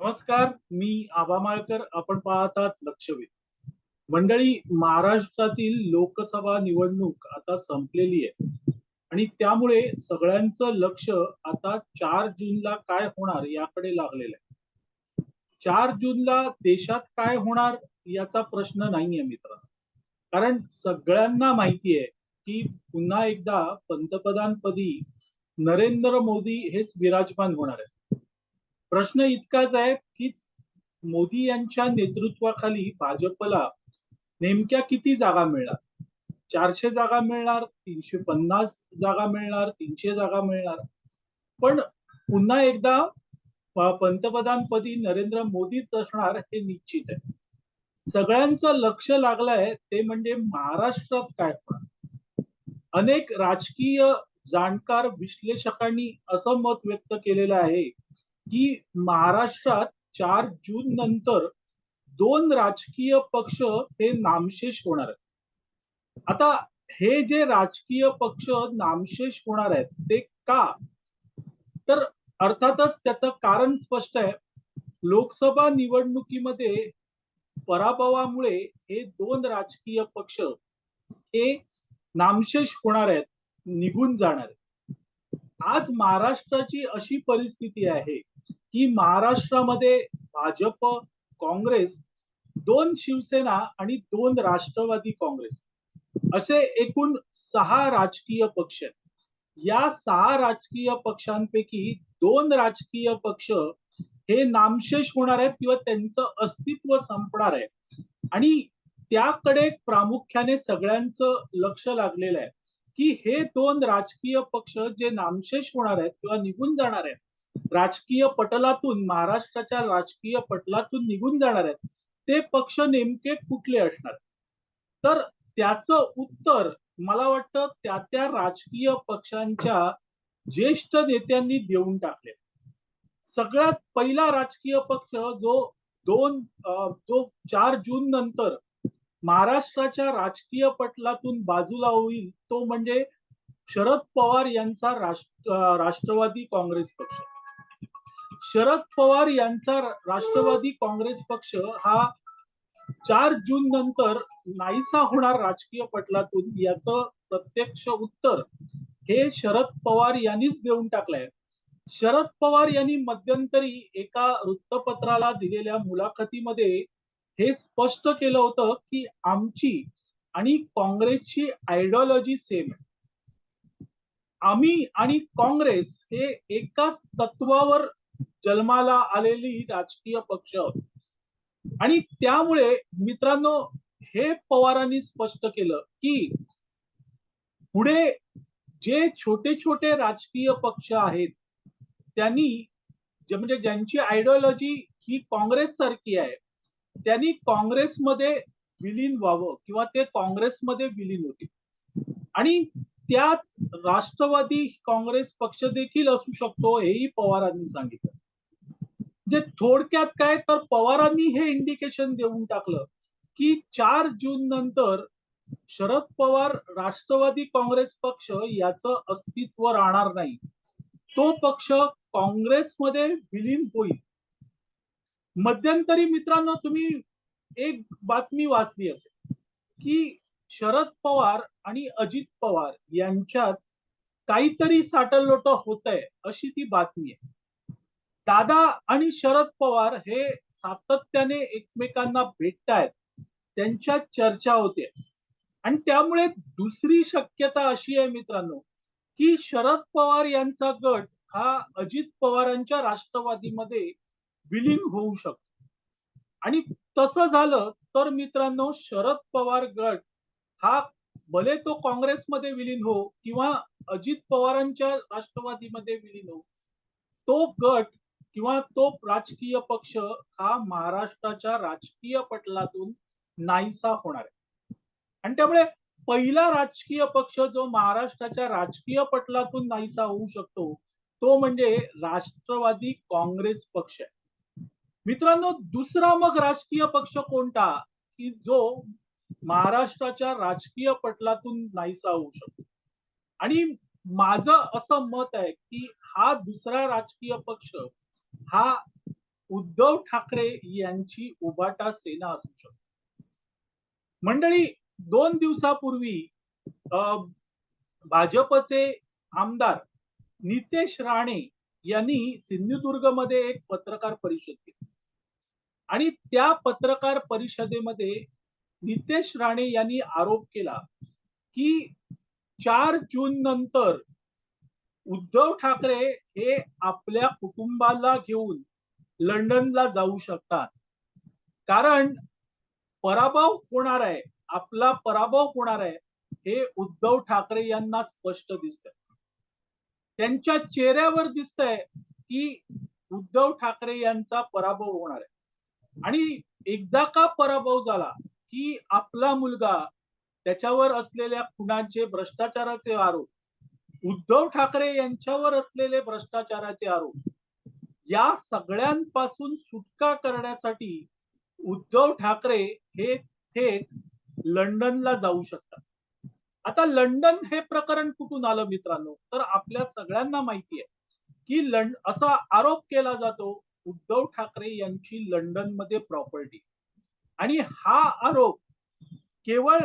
नमस्कार मी आबा माळकर. आपण पाहतात लक्षवेध. मंडळी महाराष्ट्रातील लोकसभा निवडणूक आता संपलेली आहे. आणि त्यामुळे सगळ्यांचं लक्ष आता चार जूनला काय होणार याकडे लागलेलं आहे. चार जूनला देशात काय होणार याचा प्रश्न नाहीये मित्र कारण सगळ्यांना माहिती आहे की पुन्हा एकदा पंतप्रधानपदी नरेंद्र मोदी हेच विराजमान होणार आहे प्रश्न इतकाच आहे की मोदी यांच्या नेतृत्वाखाली भाजपला नेमक्या किती जागा मिळणार? चारशे जागा मिळणार तीनशे पन्नास जागा मिळणार तीनशे जागा मिळणार? पण पुन्हा एकदा पंतप्रधानपदी नरेंद्र मोदीच असणार हे निश्चित आहे. सगळ्यांचं लक्ष लागलंय ते म्हणजे महाराष्ट्रात काय होणार? अनेक राजकीय जाणकार विश्लेषकांनी असं मत व्यक्त केलेलं आहे की महाराष्ट्रात चार जून नंतर दोन राजकीय पक्ष हे नामशेष होणार आहेत. आता हे जे राजकीय पक्ष नामशेष होणार आहेत ते का? तर अर्थातच त्याचं कारण स्पष्ट आहे. लोकसभा निवडणुकीमध्ये पराभवामुळे हे दोन राजकीय पक्ष हे नामशेष होणार आहेत निघून जाणार आहेत. आज महाराष्ट्राची अशी परिस्थिती आहे की महाराष्ट्रामध्ये भाजप काँग्रेस दोन शिवसेना आणि दोन राष्ट्रवादी काँग्रेस. असे एकूण सहा राजकीय पक्ष आहेत. या सहा राजकीय पक्षांपैकी दोन राजकीय पक्ष हे नामशेष होणार आहेत किंवा त्यांचं अस्तित्व संपणार आहे. आणि त्याकडे प्रामुख्याने सगळ्यांचं लक्ष लागलेलं आहे की हे दोन राजकीय पक्ष जे नामशेष होणार आहेत किंवा निघून जाणार आहेत राजकीय पटलातून महाराष्ट्राच्या राजकीय पटलातून निघून जाणार आहेत. ते पक्ष नेमके कुठले असणार? तर त्याचं उत्तर मला वाटतं त्या त्या राजकीय पक्षांच्या ज्येष्ठ नेत्यांनी देऊन टाकले. सगळ्यात पहिला राजकीय पक्ष जो दोन जो चार जून नंतर महाराष्ट्राच्या राजकीय पटलातून बाजूला होईल तो म्हणजे शरद पवार यांचा राष्ट्र राष्ट्रवादी काँग्रेस पक्ष. शरद पवार यांचा राष्ट्रवादी काँग्रेस पक्ष हा चार जून नंतर नाहीसा होणार राजकीय पटलातून याच प्रत्यक्ष उत्तर हे शरद पवार यांनीच देऊन टाकलंय. शरद पवार यांनी मध्यंतरी एका वृत्तपत्राला दिलेल्या मुलाखतीमध्ये हे स्पष्ट केलं होतं की आमची आणि काँग्रेसची आयडिओलॉजी सेम आहे आम्ही आणि काँग्रेस हे एकाच तत्वावर जन्माला आलेली राजकीय पक्ष आणि त्यामुळे मित्रांनो हे पवारांनी स्पष्ट केलं की पुढे जे छोटे छोटे राजकीय पक्ष आहेत त्यांनी जे म्हणजे ज्यांची आयडिओलॉजी ही काँग्रेस सारखी आहे त्यांनी काँग्रेसमध्ये विलीन व्हावं किंवा ते काँग्रेसमध्ये विलीन होतील. आणि त्यात राष्ट्रवादी काँग्रेस पक्ष देखील असू शकतो हेही पवारांनी सांगितलं. म्हणजे थोडक्यात काय तर पवारांनी हे इंडिकेशन देऊन टाकलं की चार जून नंतर शरद पवार राष्ट्रवादी काँग्रेस पक्ष याचं अस्तित्व राहणार नाही. तो पक्ष काँग्रेसमध्ये विलीन होईल. मध्यंतरी मित्रांनो तुम्ही एक बातमी वाचली असेल की शरद पवार आणि अजित पवार यांच्यात काहीतरी साटलोट होत आहे अशी ती बातमी आहे. दादा आणि शरद पवार हे सातत्याने एकमेकांना भेटतायत. त्यांच्या चर्चा होते. आणि त्यामुळे दुसरी शक्यता अशी आहे मित्रांनो की शरद पवार यांचा गट हा अजित पवारांच्या राष्ट्रवादीमध्ये विलीन होऊ शकतो. आणि तसं झालं तर मित्रांनो शरद पवार गट हा भले तो काँग्रेसमध्ये विलीन हो किंवा अजित पवारांच्या राष्ट्रवादीमध्ये विलीन हो तो गट किंवा तो राजकीय पक्ष हा महाराष्ट्राच्या राजकीय पटलातून नाहीसा होणार आहे. आणि त्यामुळे पहिला राजकीय पक्ष जो महाराष्ट्राच्या राजकीय पटलातून नाहीसा होऊ शकतो तो म्हणजे राष्ट्रवादी काँग्रेस पक्ष आहे. मित्रांनो दुसरा मग राजकीय पक्ष कोणता? की जो महाराष्ट्राच्या राजकीय पटलातून नाहीसा होऊ शकतो. आणि माझं असं मत आहे की हा दुसरा राजकीय पक्ष हा उद्धव ठाकरे यांची उबाटा सेना असू शकते. मंडळी दोन दिवसापूर्वी भाजपचे आमदार नितेश राणे यांनी सिंधुदुर्गमध्ये एक पत्रकार परिषद घेतली. आणि त्या पत्रकार परिषदेमध्ये नितेश राणे यांनी आरोप केला की चार जून नंतर उद्धव ठाकरे हे आपल्या कुटुंबाला घेऊन लंडनला जाऊ शकतात. कारण पराभव होणार आहे आपला पराभव होणार आहे हे उद्धव ठाकरे यांना स्पष्ट दिसत त्यांच्या चेहऱ्यावर दिसतंय की उद्धव ठाकरे यांचा पराभव होणार आहे. आणि एकदा का पराभव झाला की आपला मुलगा त्याच्यावर असलेल्या खुनांचे भ्रष्टाचाराचे आरोप उद्धव ठाकरे यांच्यावर असलेले भ्रष्टाचाराचे आरोप या सगळ्यांपासून सुटका करण्यासाठी उद्धव ठाकरे हे थेट लंडनला जाऊ शकतात. आता लंडन हे प्रकरण कुठून आलं मित्रांनो? तर आपल्या सगळ्यांना माहिती आहे की लंड असा आरोप केला जातो उद्धव ठाकरे यांची लंडनमध्ये प्रॉपर्टी. आणि हा आरोप केवळ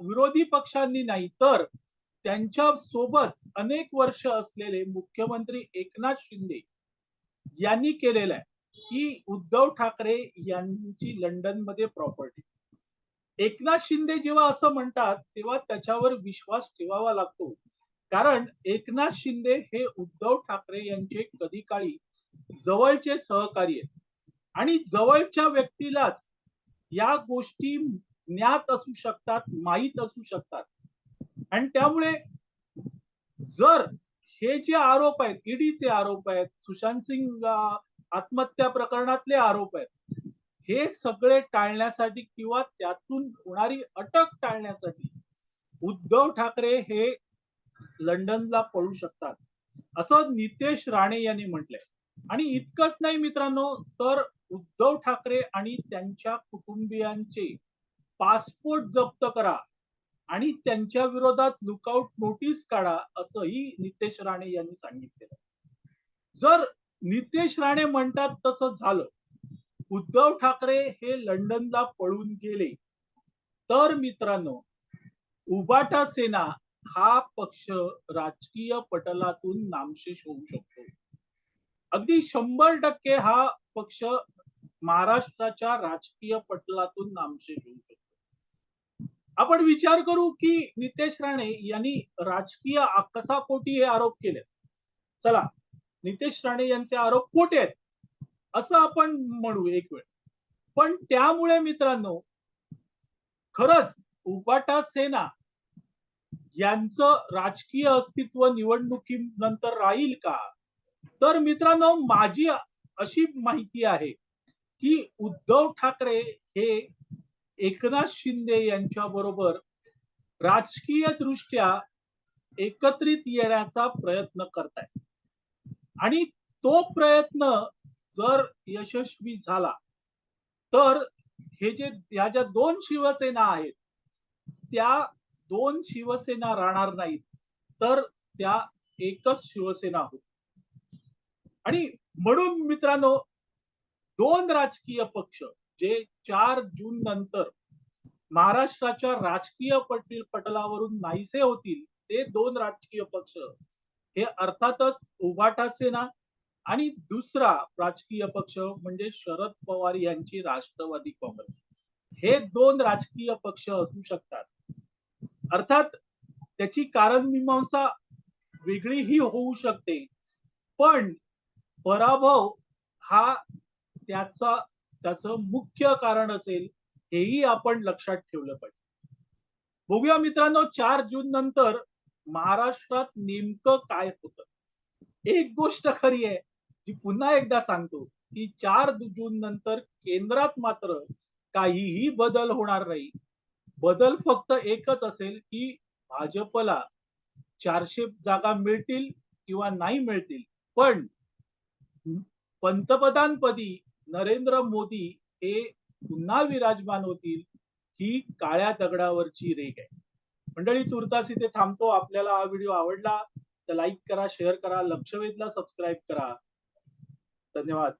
विरोधी पक्षांनी नाही तर त्यांच्यासोबत अनेक वर्ष असलेले मुख्यमंत्री एकनाथ शिंदे यांनी केलेलं आहे. की उद्धव ठाकरे यांची लंडनमध्ये प्रॉपर्टी एकनाथ शिंदे जेव्हा असं म्हणतात तेव्हा त्याच्यावर विश्वास ठेवावा लागतो. कारण एकनाथ शिंदे हे उद्धव ठाकरे यांचे कधी काळी जवळचे सहकारी आहेत. आणि जवळच्या व्यक्तीलाच या गोष्टी ज्ञात असू शकतात माहीत असू शकतात. आणि त्यामुळे जर हे जे आरोप आहेत ईडीचे आरोप आहेत सुशांत सिंग आत्महत्या प्रकरणातले आरोप आहेत हे सगळे टाळण्यासाठी किंवा त्यातून होणारी अटक टाळण्यासाठी उद्धव ठाकरे हे लंडनला पळू शकतात असं नितेश राणे यांनी म्हटलंय. आणि इतकंच नाही मित्रांनो तर उद्धव ठाकरे आणि त्यांच्या कुटुंबियांचे पासपोर्ट जप्त करा. आणि त्यांच्या विरोधात लुकआउट नोटीस काढा असंही नितेश राणे यांनी सांगितलेलं जर नितेश राणे म्हणतात तसं झालं उद्धव ठाकरे हे लंडनला पळून गेले तर मित्रांनो उबाटा सेना हा पक्ष राजकीय पटलातून नामशेष होऊ शकतो. अगदी शंभर टक्के हा पक्ष महाराष्ट्राच्या राजकीय पटलातून नामशेष होऊ शकतो. आपण विचार करू की नितेश राणे यांनी राजकीय आकसापोटी हे आरोप केले चला नितेश राणे यांचे आरोप खोटे आहेत असं आपण म्हणू एक वेळ. पण त्यामुळे मित्रांनो खरंच उपाटा सेना यांचं राजकीय अस्तित्व निवडणुकीनंतर राहील का? तर मित्रांनो माझी अशी माहिती आहे की उद्धव ठाकरे हे एकनाथ शिंदे यांच्या बरोबर राजकीय दृष्ट्या एकत्रित येण्याचा प्रयत्न करतायत. आणि तो प्रयत्न जर यशस्वी झाला तर हे जे ह्या ज्या दोन शिवसेना आहेत त्या दोन शिवसेना राहणार नाहीत तर त्या एकच शिवसेना होत आणि म्हणून मित्रांनो दोन राजकीय पक्ष जे चार जून नंतर महाराष्ट्राच्या राजकीय पटील पटलावरून नाहीसे होतील ते दोन राजकीय पक्ष. हे अर्थातच उभाटा सेना आणि दुसरा राजकीय पक्ष म्हणजे शरद पवार यांची राष्ट्रवादी काँग्रेस. हे दोन राजकीय पक्ष असू शकतात. अर्थात त्याची कारण मीमांसा वेगळीही होऊ शकते. पण पराभव हा त्याचा त्याचं मुख्य कारण असेल हेही आपण लक्षात ठेवलं पाहिजे. बघूया मित्रांनो चार जून नंतर महाराष्ट्रात नेमकं काय होतं? एक गोष्ट खरी आहे जी पुन्हा एकदा सांगतो की चार जून नंतर केंद्रात मात्र काहीही बदल होणार नाही. बदल फक्त एकच असेल की भाजपला चारशे जागा मिळतील किंवा नाही मिळतील. पण पंतप्रधानपदी नरेंद्र मोदी हे पुन्हा विराजमान होतील ही काळ्या दगडावरची रेग आहे. मंडळी तुर्तास इथे थांबतो. आपल्याला हा व्हिडिओ आवडला तर लाईक करा शेअर करा लक्षवेधला सबस्क्राईब करा. धन्यवाद.